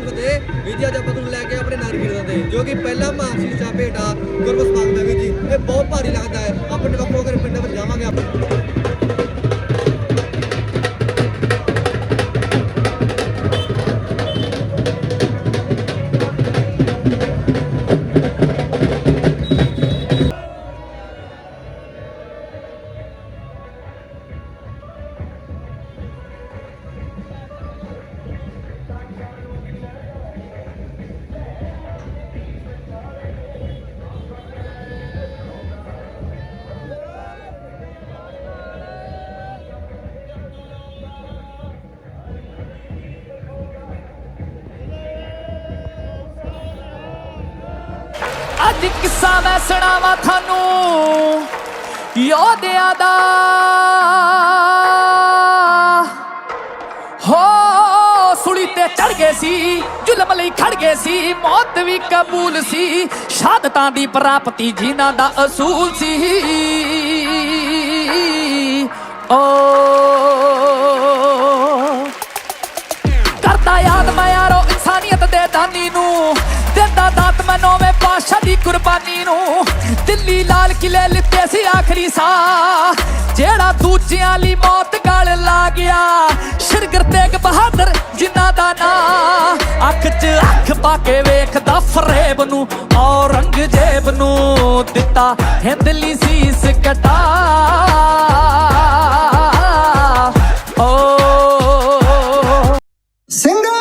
ਸਿੰਘ ਫਤਿਹ ਵੀਰ ਜੀ ਅੱਜ ਲੈ ਕੇ ਆਪਣੇ ਨਗਰ ਕੀਰਤਨ ਤੇ, ਜੋ ਕਿ ਪਹਿਲਾ ਮਹਾਂਸ਼ੀ ਸਾਹਿਬ ਭੇਟਾ ਗੁਰਮਤਿ ਸਮਾਗਮ ਹੈ ਵੀਰ ਜੀ। ਇਹ ਬਹੁਤ ਭਾਰੀ ਲੱਗਦਾ ਹੈ। ਖੜ ਗਏ ਸੀ, ਮੌਤ ਵੀ ਕਬੂਲ ਸੀ। ਸ਼ਹਾਦਤਾਂ ਦੀ ਪ੍ਰਾਪਤੀ ਜਿਨ੍ਹਾਂ ਦਾ ਅਸੂਲ ਸੀ। ਓ। ਕਰਦਾ ਯਾਦ ਮੈਂ ਯਾਰੋ ਇਨਸਾਨੀਅਤ ਦੇ ਦਾਨੀ ਨੂੰ। ਦਿੰਦਾ ਦਾਤ ਮੈਂ ਨੌਵੇਂ ਪਾਸ਼ਾ ਦੀ ਕੁਰਬਾਨੀ ਨੂੰ। ਦਿੱਲੀ ਲਾਲ ਕਿਲੇ ਲਿੱਤੇ ਸੀ ਆਖਰੀ ਸਾਹ। ਜਿਹੜਾ ਦੂਜਿਆਂ ਲਈ ਮੌਤ ਗਲ ਲਾ ਗਿਆ। ਸ਼ਿਰਗਰ ਤੇਗ ਬਹਾਦਰ, ਜਿਨ੍ਹਾਂ ਦਾ ਨਾਂ। ਅੱਖ 'ਚ ਅੱਖ ਪਾ ਕੇ ਵੇਖਦਾ ਫਰੇਬ ਨੂੰ, ਔਰੰਗਜ਼ੇਬ ਨੂੰ ਦਿੱਤਾ ਹਿੰਦ ਲਈ ਸੀਸ ਕਟਾ। ਓ। ਸਿੰਘਾ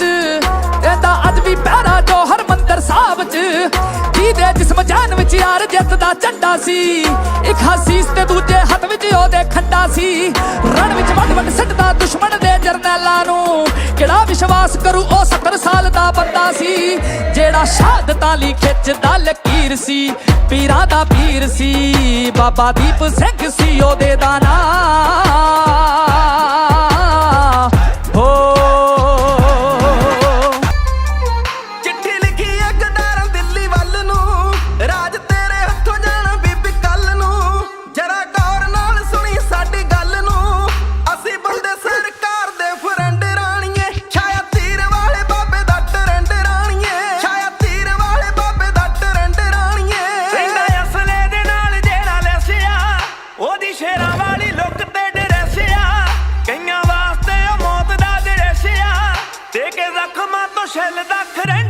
ਚ ਇਹਦਾ ਅੱਜ ਵੀ ਪਹਿਰਾ ਜੋ ਹਰਮੰਦਰ ਸਾਹਿਬ ਚ ਜਿਹਦੇ ਜਿਸਮ ਜਾਨ ਵਿੱਚ ਯਾਰ ਜਿੱਤ ਦਾ ਝੰਡਾ ਸੀ। ਇੱਕ ਹਸੀਸ ਤੇ ਦੂਜੇ ਹੱਥ ਵਿੱਚ ਉਹਦੇ ਖੰਡਾ ਸੀ। ਰਣ ਵਿੱਚ ਵੱਡ ਵੱਡ ਸਿੱਟਦਾ ਦੁਸ਼ਮਣ ਦੇ ਜਰਨੈਲਾਂ ਨੂੰ। ਕਿਹੜਾ ਵਿਸ਼ਵਾਸ ਕਰੂ ਉਹ 70 ਸਾਲ ਦਾ ਬੰਦਾ ਸੀ। ਜਿਹੜਾ ਸ਼ਹਾਦਤਾਂ ਲਈ ਖਿੱਚਦਾ ਲਕੀਰ ਸੀ। ਪੀਰਾਂ ਦਾ ਪੀਰ ਸੀ। ਬਾਬਾ ਦੀਪ ਸਿੰਘ ਸੀ ਉਹਦੇ ਦਾ ਨਾਂ। ਜ਼ਖਮਾਂ ਤੋਂ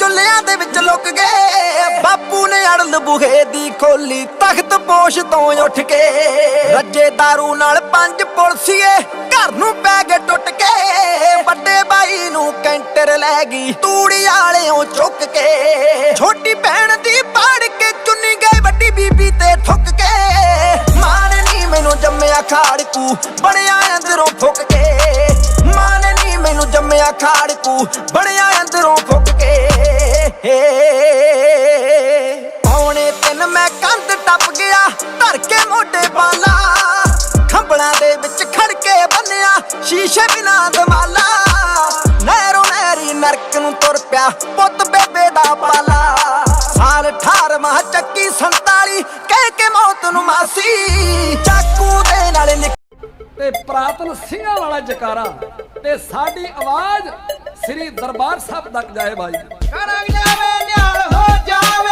ਖੜ ਦੇ ਵਿੱਚ ਲੁੱਕ ਗਏ। ਬਾਪੂ ਨੇ ਅੜਲ ਬੁਹੇ ਦੀ ਖੋਲੀ, ਤਖਤ ਪੋਸ਼ ਤੋਂ ਉੱਠ ਕੇ। ਰੱਜੇ दारू ਨਾਲ ਪੰਜ ਪੁਲਸੀਏ ਘਰ ਨੂੰ ਪੈ ਗਏ ਟੁੱਟ ਕੇ। ਵੱਡੇ ਬਾਈ ਨੂੰ ਕੈਂਟਰ ਲੈ ਗਈ, ਤੂੜੀ ਵਾਲਿਓ ਚੁੱਕ ਕੇ। ਛੋਟੀ ਭੈਣ ਦੀ ਪਾੜ ਕੇ ਚੁੰਨੀ ਗਈ, ਵੱਡੀ ਬੀਬੀ ਤੇ ਠੁੱਕ ਕੇ। ਮਾਂ ਨੇ ਨੀ ਮੈਨੂੰ ਜੰਮਿਆ ਖਾੜਕੂ ਬੜਿਆ ਅੰਦਰੋਂ ਫੁੱਕ ਕੇ। ਮਾਂ ਨੇ ਨੀ ਮੈਨੂੰ ਜੰਮਿਆ ਖਾੜਕੂ ਬੜਿਆ ਅੰਦਰੋਂ ਫੁੱਕ ਕੇ। ਪੌਣੇ ਤਿੰਨ ਮੈਂ ਕੰਧ ਟੱਪ ਗਿਆ, ਧਰ ਕੇ ਮੋਢੇ ਬਾਲਾ ਖੰਬਲਾਂ ਦੇ ਵਿੱਚ ਖੜ ਕੇ ਬੰਨਿਆ, ਸ਼ੀਸ਼ੇ ਬਿਨਾ ਦਮਾਲਾ। ਨਹਿਰੋਂ ਨਹਿਰੀ ਨਰਕ ਨੂੰ ਤੁਰ ਪਿਆ, ਪੁੱਤ ਬੇਬੇ ਦਾ ਪਾਲਾ। ਹਾਲ ਠਾਰ 18 ਚੱਕੀ 47 ਕਹਿ ਕੇ ਮੌਤ ਨੂੰ ਮਾਸੀ। ਚਾਕੂ ਦੇ ਨਾਲ ਲਿਖ ਤੇ ਪ੍ਰਾਤਨ ਸਿੰਘਾਂ ਵਾਲਾ ਜਕਾਰਾ। ਤੇ ਸਾਡੀ ਆਵਾਜ਼ ਸ੍ਰੀ ਦਰਬਾਰ ਸਾਹਿਬ ਤੱਕ ਜਾਏ ਭਾਈ। ਕਰੰਗ ਜਾਵੇ ਨਿਹਾਲ ਹੋ ਜਾਵੇ।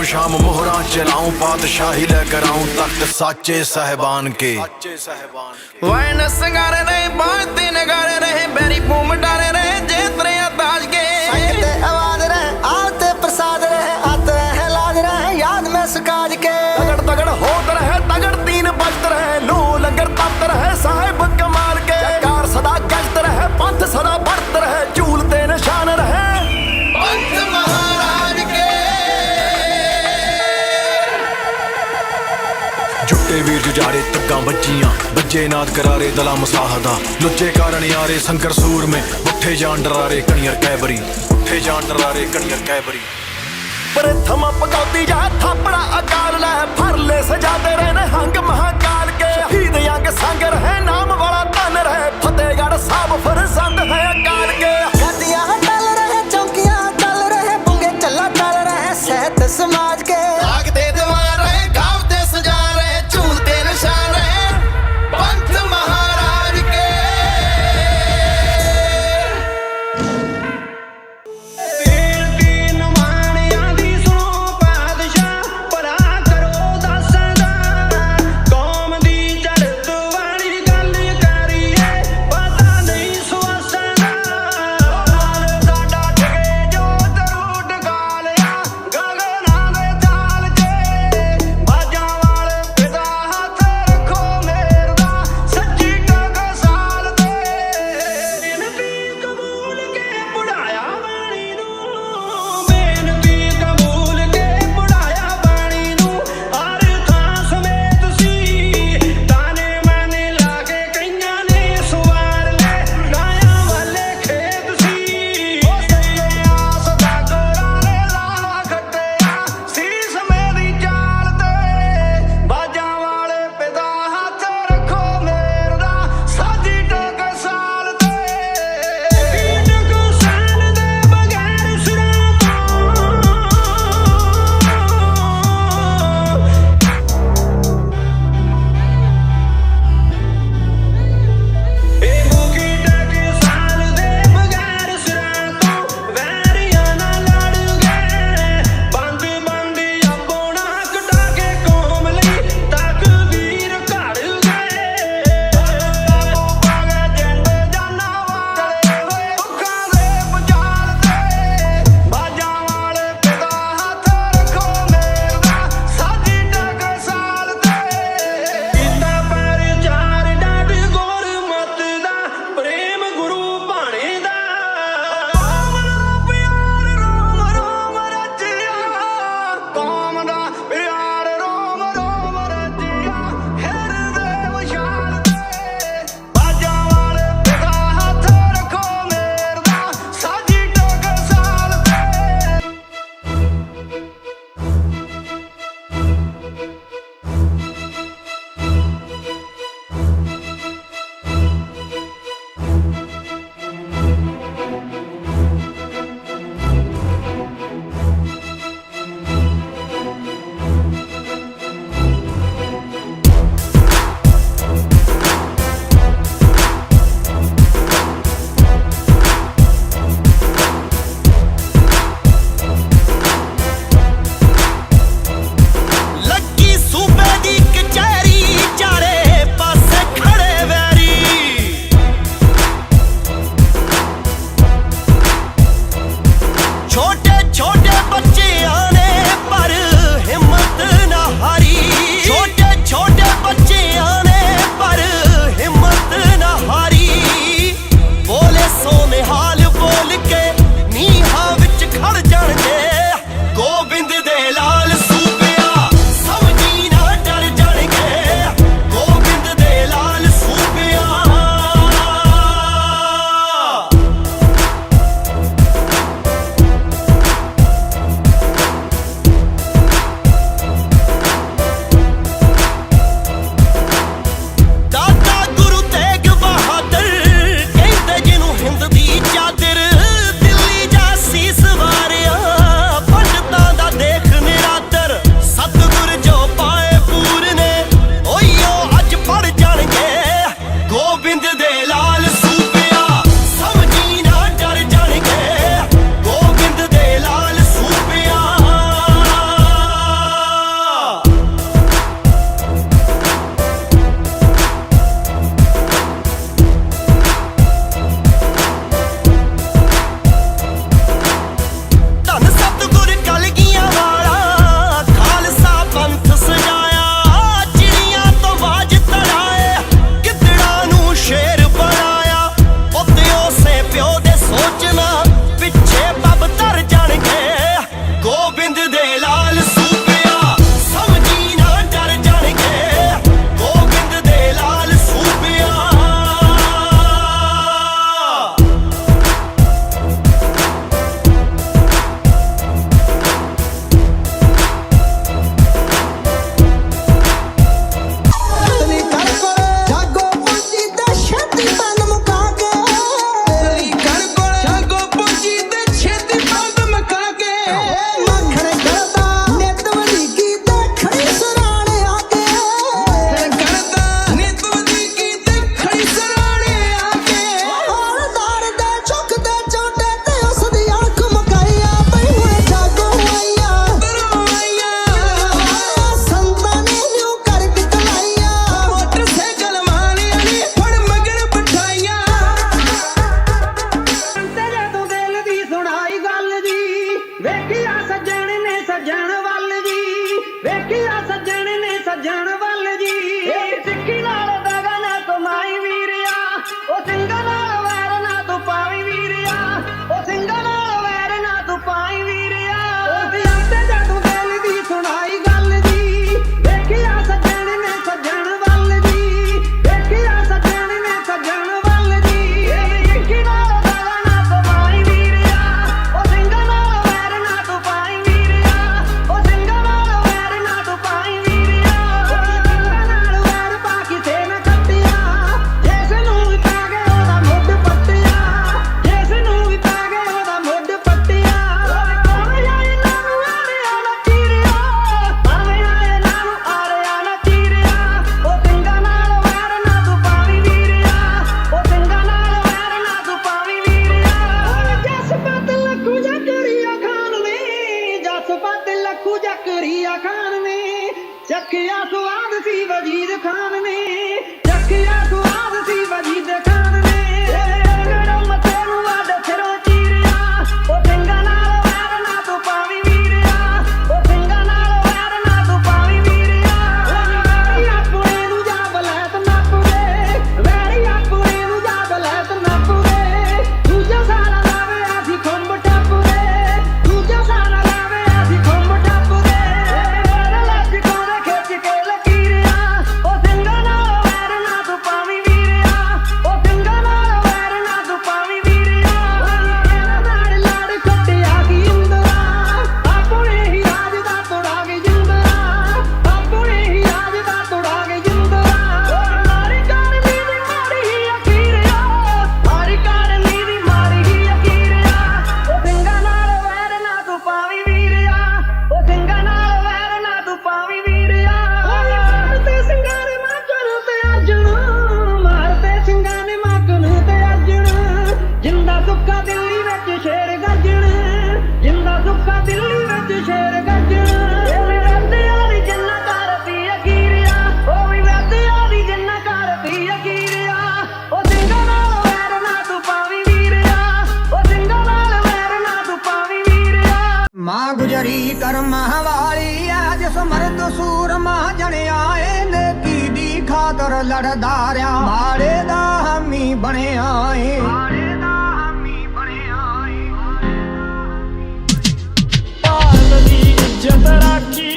ਵਜਾਉਂ ਸ਼ਾਮ ਮੋਹਰਾਂ ਚਲਾਉਂ, ਪਾਤਸ਼ਾਹੀ ਲੈ ਕਰਾਉ ਤਖਤ ਸਾਚੇ ਸਹਿਬਾਨ ਕੇ। ਸਾਚੇ ਸਹਿਬਾਨ ਕੇ ਵੈਨ ਸੰਗਾਰ ਰਹੇ ਬਾਝ ਤੇ ਨਗਾਰੇ ਰਹੇ ਬੈਰੀ ਬੂਮ ਡਾਰੇ ਜੁੱਟੇ ਵੀਰ ਜੁਜਾਰੇ ਤੱਕਾਂ ਨਾਦ ਕਰਾਰੇ ਦਲਾ ਮਸਾਹਦਾ। ਲੁੱਚੇ ਕਾਰਨ ਯਾਰੇ ਸੰਕਰ ਸੂਰ ਮੇ। ਉੱਠੇ ਜਾਣ ਡਰਾਰੇ ਕਣੀਅਰ ਕੈਬਰੀ। ਉੱਠੇ ਜਾਣ ਡਰਾਰੇ ਕਣੀਅਰ ਕੈਬਰੀ। ਪ੍ਰਥਮ ਪਗੌਤੀ ਜਾ, ਥਾਪੜਾ ਅਕਾਲ ਲੈ। ਫਰ ਲੈ ਸਜਾਦੇ ਰਹੇ ਹੰਗ ਮਹਾਕਾਲ ਕੇ। ਸ਼ਹੀਦ ਅੰਗ ਸੰਗ ਰਹੇ ਨਾਮ ਵਾਲਾ ਧਨ ਰਹੇ। ਫਤਿਹਗੜ੍ਹ ਸਾਹਿਬ ਫਰਜ਼ੰਦ ਹੈ ਅਕਾਲ ਕੇ। ਵੇਖਿਆ ਸਜਣ ਨੇ ਸਜਣ ਕਰਮਾਂ ਵਾਲੀ ਐ ਜਿਸ ਮਰਦ ਸੂਰਮਾ ਜਣਿਆ ਏ ਨੇਕੀ ਦੀ ਖਾਤਰ ਲੜਦਾ ਰਿਆ। ਮਾੜੇ ਦਾ ਹਾਮੀ ਬਣਿਆ ਏ। ਮਾੜੇ ਦਾ ਹਾਮੀ ਬਣਿਆ ਏ। ਭਾਰਤ ਦੀ ਇੱਜ਼ਤ ਰਾਖੀ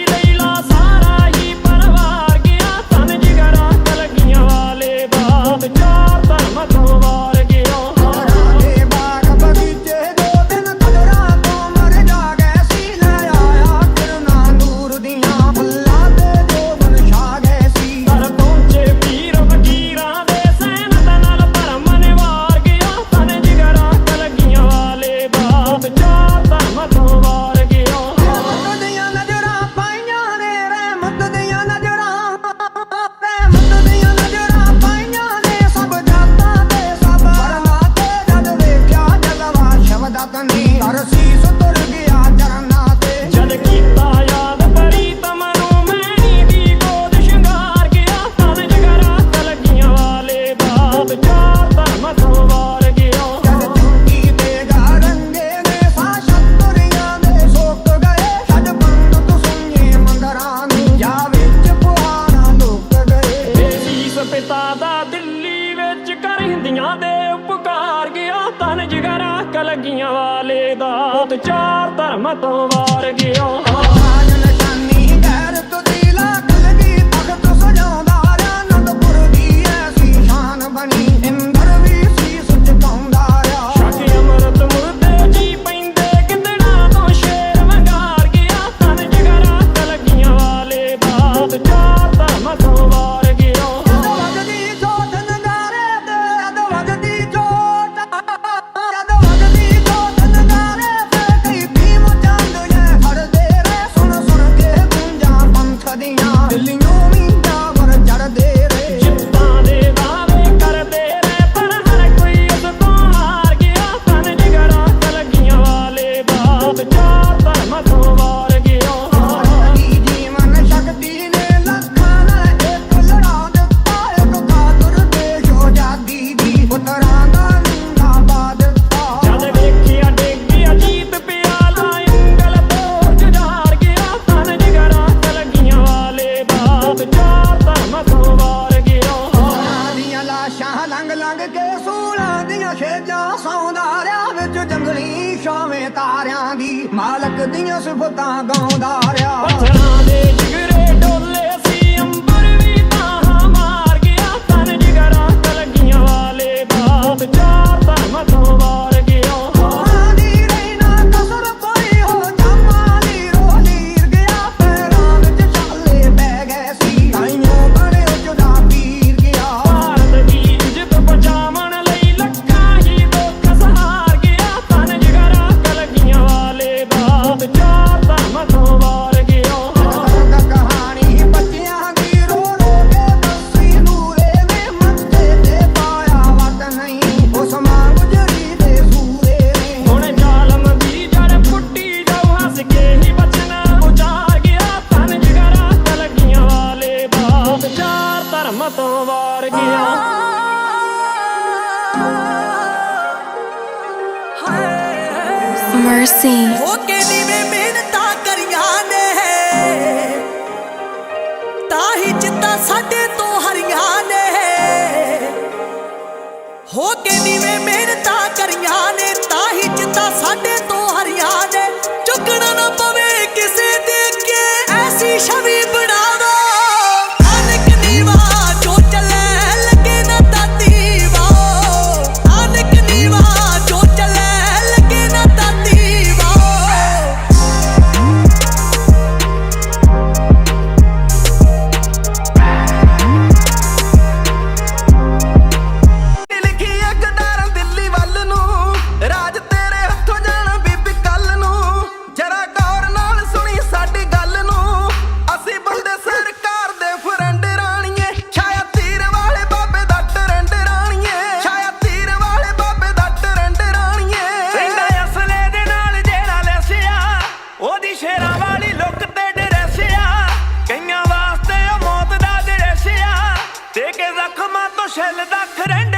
ਸਾਡੇ ਤੋਂ ਹਰਿਆ ਜੇ ਚੁੱਕਣਾ ਨਾ ਪਵੇ ਕਿਸੇ ਦੇ ਕੇ ਐਸੀ ਛਵੀ ਲੱਖ ਰੈਂਟ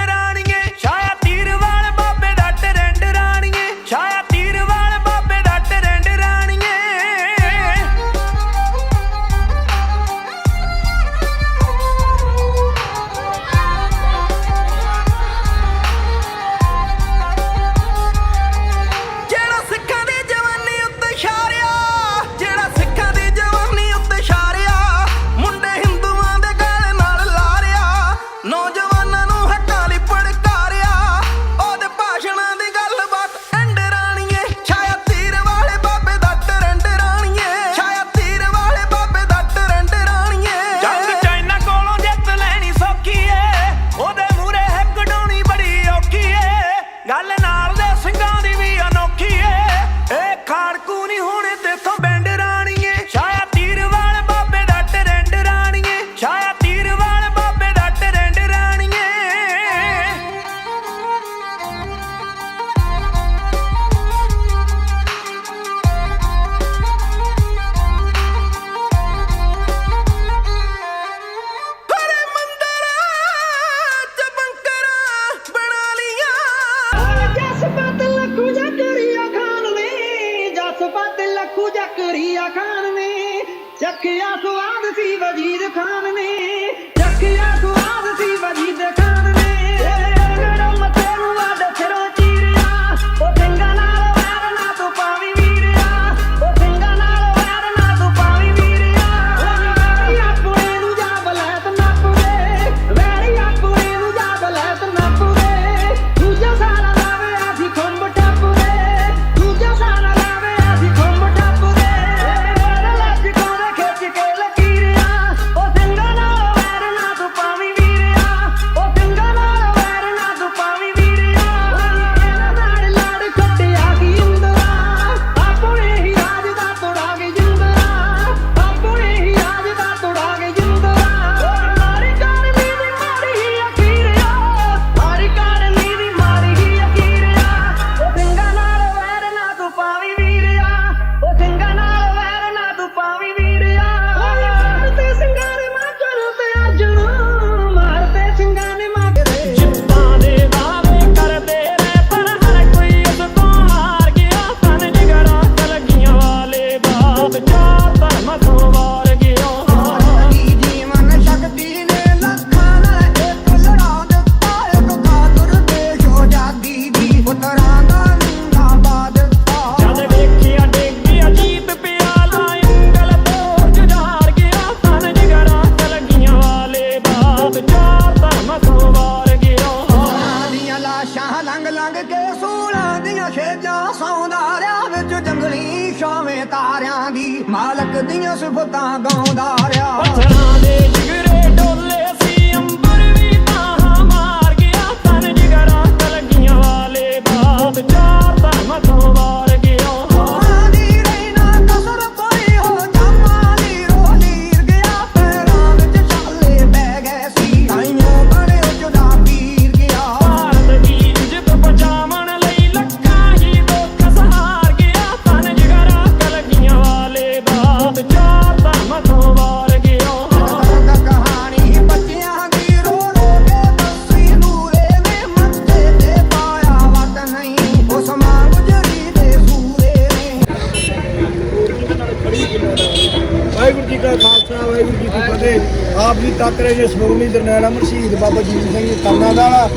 ਆਪ ਜੇ ਸ਼੍ਰੋਮਣੀ ਜਰਨੈਲ ਅਮਰ ਸ਼ਹੀਦ ਬਾਬਾ ਜੀਤ ਸਿੰਘ ਜੀ ਤਰਨਾ ਵਾਲਾ,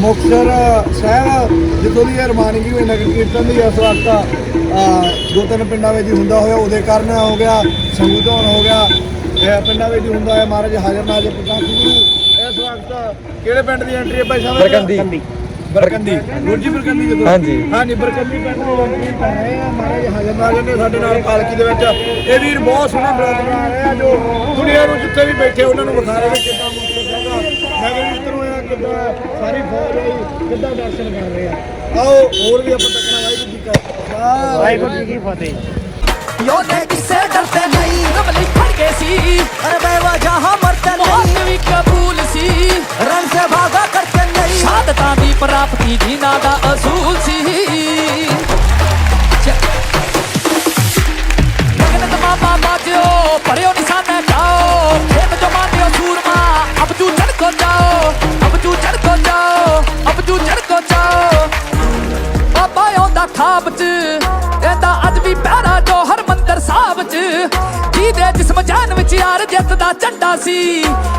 ਮੁਕਤਸਰ ਸਾਹਿਬ ਜਿੱਥੋਂ ਦੀ ਰਮਾਨਗੀ ਹੋਈ ਨਗਰ ਕੀਰਤਨ ਦੀ, ਇਸ ਵਕਤ ਦੋ ਤਿੰਨ ਪਿੰਡਾਂ ਵਿੱਚ ਹੁੰਦਾ ਹੋਇਆ, ਉਹਦੇ ਕਾਰਨ ਹੋ ਗਿਆ, ਸੰਗੂ ਹੋ ਗਿਆ, ਇਹ ਪਿੰਡਾਂ ਵਿੱਚ ਹੁੰਦਾ ਹੈ ਮਹਾਰਾਜ ਹਾਜ਼ਰ ਨਾਜ਼ਰ ਪ੍ਰਕਾਸ਼ ਇਸ ਵਕਤ ਕਿਹੜੇ ਪਿੰਡ ਦੀ ਐਂਟਰੀ ਹੈ ਭਾਈ ਸਾਹਿਬ? ਬਰਕੰਦੀ ਬਰਕੰਦੀ। ਗੁਰਜੀ ਬਰਕੰਦੀ ਜਦੋਂ ਹਾਂਜੀ। ਹਾਂਜੀ ਬਰਕੰਦੀ ਪਿੰਡ ਦੀ ਐਂਟਰੀ ਕਰ ਰਹੇ ਆ। ਮਹਾਰਾਜ ਹਾਜ਼ਰ ਨਾਜ਼ਰ ਨੇ ਸਾਡੇ ਨਾਲ ਪਾਲਕੀ ਦੇ ਵਿੱਚ। ਇਹ ਵੀਰ ਬਹੁਤ ਸੋਹਣਾ ਬਰਾਤ ਬਣਾ ਰਹੇ ਆ ਜੋ ਦੁਨੀਆ ਨੂੰ ਜਿੱਥੇ ਵੀ ਬੈਠੇ ਉਹਨਾਂ ਨੂੰ ਵਿਖਾ ਰਹੇ ਨੇ ਕਿੱਦਾਂ ਮੁਕਤਸਰ ਸਾਹਿਬ ਦਾ ਨਗਰ ਕੀਰਤਨ ਹੋਇਆ ਕਿੱਦਾਂ ਸਾਰੀ ਫੌਜ ਆਈ ਕਿੱਦਾਂ ਦਰਸ਼ਨ ਕਰ ਰਹੇ ਆ। ਆਓ ਹੋਰ ਵੀ ਆਪਾਂ ਤੱਕਣਾ ਵਾਹਿਗੁਰੂ ਜੀ ਕਾ ਵਾਹਿਗੁਰੂ ਜੀ ਕੀ ਫਤਿਹ। ਯੋਨੇ ਕਿਸੇ ਡਰਦੇ ਨਹੀਂ ਰਮਲੀ ਫੜ ਗਏ ਸੀ। ਅਰੇ ਬੇਵਾ ਜਹਾਂ ਮਰਤੇ ਮੌਤ ਵੀ ਕਬੂਲ ਸੀ। ਰਨ ਸੇ ਭਾਗਾ ਕਰਤੇ ਦੀ ਪ੍ਰਾਪਤੀ ਜਿਨ੍ਹਾਂ ਦਾ ਅਸੂਲ ਸੀ। ਲਗਨ ਤਮਾਮਾ ਬਾਜਿਓ, ਪੜਿਓ ਨਿਸ਼ਾਨੇ ਜਾਓ। ਖੇਤ ਜੋ ਮਾਨਿਓ ਸੂਰਮਾ ਅਬ ਜੂ ਚੜ ਕੋ ਜਾਓ। ਅਬ ਜੂ ਚੜ ਕੋ ਜਾਓ ਅਬ ਜੂ ਚੜ ਕੋ ਜਾਓ। ਬਾਬਾ ਆਉਂਦਾ ਖਾਬ ਚ, ਇਹਦਾ ਅੱਜ ਵੀ ਪਹਿਰਾ ਸਾਹਿਬ ਚ ਜਿਹਦੇ ਜਿਸਮ ਜਾਨ ਵਿੱਚ ਯਾਰ ਜਿੱਤ ਦਾ ਝੰਡਾ ਸੀ,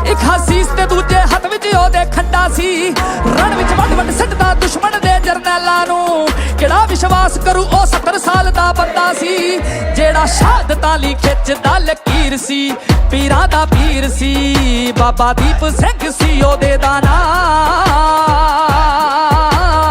ਇੱਕ ਹਸੀਸ ਤੇ ਦੂਜੇ ਹੱਥ ਵਿੱਚ ਉਹਦੇ ਖੰਡਾ ਸੀ। ਰਣ ਵਿੱਚ ਵੱਡ ਵੱਡ ਸਿੱਟਦਾ ਦੁਸ਼ਮਣ ਦੇ ਜਰਨੈਲਾਂ ਨੂੰ ਕਿਹੜਾ ਵਿਸ਼ਵਾਸ ਕਰੂ, ਉਹ 70 ਸਾਲ ਦਾ ਬੰਦਾ ਸੀ, ਜਿਹੜਾ ਸ਼ਹਾਦਤਾਂ ਲਈ ਖਿੱਚਦਾ ਲਕੀਰ ਸੀ, ਪੀਰਾ ਦਾ ਪੀਰ ਸੀ, ਬਾਬਾ ਦੀਪ ਸਿੰਘ ਸੀ ਉਹਦੇ ਦਾ ਨਾਂ।